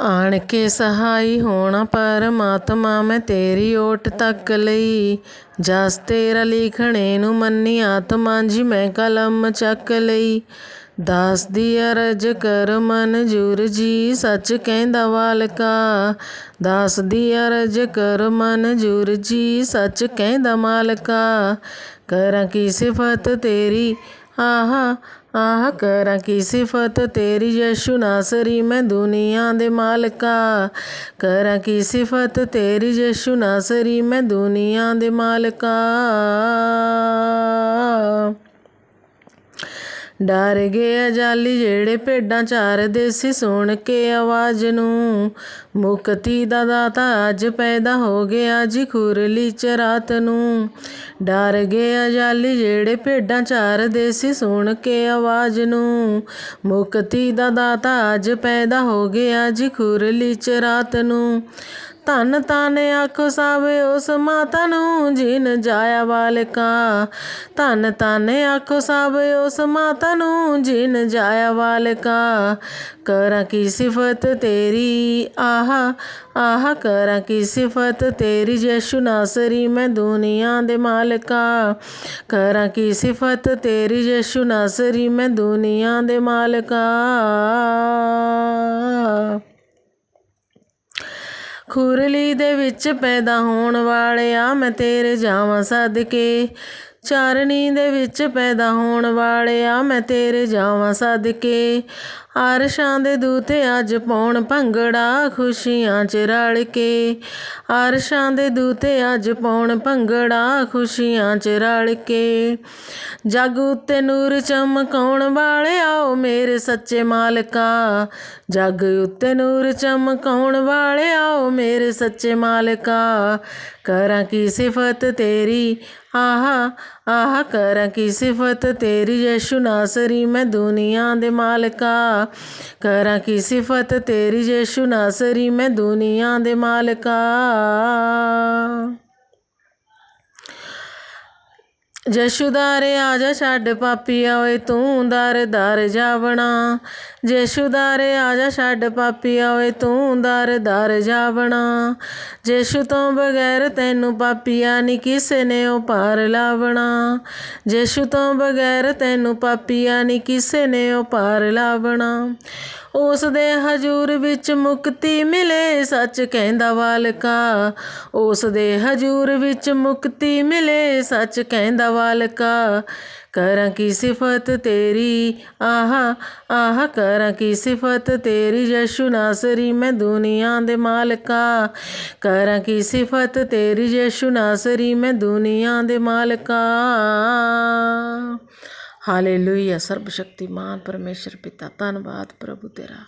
ਆਣ ਕੇ ਸਹਾਈ ਹੋਣਾ ਪਰਮਾਤਮਾ, ਮੈਂ ਤੇਰੀ ਓਟ ਤੱਕ ਲਈ। ਜਸ ਤੇਰਾ ਲਿਖਣੇ ਨੂੰ ਮੰਨੀ ਆਤਮਾ ਜੀ, ਮੈਂ ਕਲਮ ਚੱਕ ਲਈ। ਦਾਸ ਦੀ ਅਰਜ ਕਰ ਮਨਜੂਰ ਜੀ, ਸੱਚ ਕਹਿੰਦਾ ਵਾਲਕਾ। ਦਾਸ ਦੀ ਅਰਜ ਕਰ ਮਨਜੂਰ ਜੀ, ਸੱਚ ਕਹਿੰਦਾ ਮਾਲਕਾ। ਕਰਾਂ ਕੀ ਸਿਫਤ ਤੇਰੀ ਆਹਾ, ਆਹ ਕਰਾਂ ਕੀ ਸਿਫਤ? ਤੇਰੀ ਯਸ਼ੂ ਨਾਸਰੀ, ਮੈਂ ਦੁਨੀਆ ਦੇ ਮਾਲਕਾ ਕਰਾਂ ਕੀ ਸਿਫਤ? ਤੇਰੀ ਯਸ਼ੂ ਨਾਸਰੀ, ਮੈਂ ਦੁਨੀਆ ਦੇ ਮਾਲਕਾ ਡਰ ਗਏ ਜਾਲੀ ਜਿਹੜੇ ਭੇਡਾਂ ਚਾਰਦੇ ਸੀ ਸੁਣ ਕੇ ਆਵਾਜ਼ ਨੂੰ। ਮੁਕਤੀ ਦਾ ਦਾਤਾ ਅੱਜ ਪੈਦਾ ਹੋ ਗਿਆ ਜੀ ਖੁਰਲੀ ਚ ਰਾਤ ਨੂੰ। ਡਰ ਗਏ ਜਾਲੀ ਜਿਹੜੇ ਭੇਡਾਂ ਚਾਰਦੇ ਸੀ ਸੁਣ ਕੇ ਆਵਾਜ਼ ਨੂੰ। ਮੁਕਤੀ ਦਾ ਦਾਤਾ ਅੱਜ ਪੈਦਾ ਹੋ ਗਿਆ ਜੀ ਖੁਰਲੀ ਚ ਰਾਤ ਨੂੰ। ਧੰਨ ਧੰਨ ਆਖੋ ਸਭ, ਉਸ ਮਾਤਾ ਨੂੰ ਜਿਨ ਜਾਇਆ ਵਾਲਕਾ। ਧੰਨ ਧੰਨ ਆਖੋ ਸਭ, ਉਸ ਮਾਤਾ ਨੂੰ ਜਿਨ ਜਾਇਆ ਵਾਲਕਾ। ਕਰਾਂ ਕੀ ਸਿਫਤ ਤੇਰੀ ਆਹਾ ਆਹਾ ਕਰਾਂ ਕੀ ਸਿਫਤ ਤੇਰੀ ਯਸ਼ੂ ਨਾਸਰੀ ਮੈਂ ਦੁਨੀਆ ਦੇ ਮਾਲਕਾ। ਕਰਾਂ ਕੀ ਸਿਫਤ ਤੇਰੀ ਯਸ਼ੂ ਨਾਸਰੀ ਮੈਂ ਦੁਨੀਆ ਦੇ ਮਾਲਕਾ। ਖੁਰਲੀ ਦੇ ਵਿੱਚ ਪੈਦਾ ਹੋਣ ਵਾਲਿਆ, ਮੈਂ ਤੇਰੇ ਜਾਵਾਂ ਸਦਕੇ। ਚਾਰਣੀ ਦੇ ਵਿੱਚ ਪੈਦਾ ਹੋਣ ਵਾਲਿਆ, ਮੈਂ ਤੇਰੇ ਜਾਵਾਂ ਸਦਕੇ। ਆਰਸ਼ਾਂ ਦੇ ਦੂਤੇ ਅੱਜ ਪਾਉਣ ਭੰਗੜਾ ਖੁਸ਼ੀਆਂ ਚ ਰਲ ਕੇ। ਆਰਸ਼ਾਂ ਦੇ ਦੂਤੇ ਅੱਜ ਪਾਉਣ ਭੰਗੜਾ ਖੁਸ਼ੀਆਂ ਚ ਰਲ ਕੇ। ਜਗ ਉੱਤੇ ਨੂਰ ਚਮਕਾਉਣ ਵਾਲੇ ਆਓ ਮੇਰੇ ਸੱਚੇ ਮਾਲਕਾ। ਜਗ ਉੱਤੇ ਨੂਰ ਚਮਕਾਉਣ ਵਾਲੇ ਆਓ ਮੇਰੇ ਸੱਚੇ ਮਾਲਕਾ। ਕਰਾਂ ਕੀ ਸਿਫਤ ਤੇਰੀ? ਆਹਾ ਆਹਾ ਕਰਾਂ ਕੀ ਸਿਫਤ ਤੇਰੀ? ਯਸ਼ੂ ਨਾਸਰੀ, ਮੈਂ ਦੁਨੀਆ ਦੇ ਮਾਲਕਾ। ਕਰਾਂ ਕੀ ਸਿਫਤ ਤੇਰੀ ਯਸ਼ੂ ਨਾਸਰੀ ਮੈਂ ਦੁਨੀਆ ਦੇ ਮਾਲਕਾ। ਜਸ਼ੂਦਾਰੇ ਆ ਜਾ ਛੱਡ ਪਾਪੀਆ ਓਏ ਤੂੰ ਦਰ ਦਰ ਜਾਵਣਾ ਜਸ਼ੂਦਾਰੇ ਆਜਾ ਛੱਡ ਪਾਪੀਆ ਓਏ ਤੂੰ ਦਰ ਦਰ ਜਾਵਣਾ ਜੇਸ਼ੂ ਤੋਂ ਬਗੈਰ ਤੈਨੂੰ ਪਾਪੀਆ ਨਹੀਂ ਕਿਸੇ ਨੇ ਉਹ ਪਾਰ ਲਾਵਣਾ। ਜੇਸ਼ੂ ਤੋਂ ਬਗੈਰ ਤੈਨੂੰ ਪਾਪੀਆ ਨਹੀਂ ਕਿਸੇ ਨੇ ਉਹ ਪਾਰ ਲਾਵਣਾ। ਉਸ ਦੇ ਹਜੂਰ ਵਿੱਚ ਮੁਕਤੀ ਮਿਲੇ, ਸੱਚ ਕਹਿੰਦਾ ਵਾਲਕਾ। ਉਸ ਦੇ ਹਜੂਰ ਵਿੱਚ ਮੁਕਤੀ ਮਿਲੇ, ਸੱਚ ਕਹਿੰਦਾ ਵਾਲਕਾ। ਕਰਾਂ ਕੀ ਸਿਫਤ ਤੇਰੀ, ਆਹਾ ਆਹਾ ਕਰਾਂ ਕੀ ਸਿਫਤ ਤੇਰੀ, ਯਸ਼ੂ ਨਾਸਰੀ ਮੈਂ ਦੁਨੀਆ ਦੇ ਮਾਲਕਾ। ਕਰਾਂ ਕੀ ਸਿਫਤ ਤੇਰੀ, ਯਸ਼ੂ ਨਾਸਰੀ ਮੈਂ ਦੁਨੀਆ ਦੇ ਮਾਲਕਾ। ਹਾਲੇਲੂਇਆ ਸਰਬ ਸ਼ਕਤੀਮਾਨ ਪਰਮੇਸ਼ਰ ਪਿਤਾ ਧੰਨਵਾਦ ਪ੍ਰਭੂ ਤੇਰਾ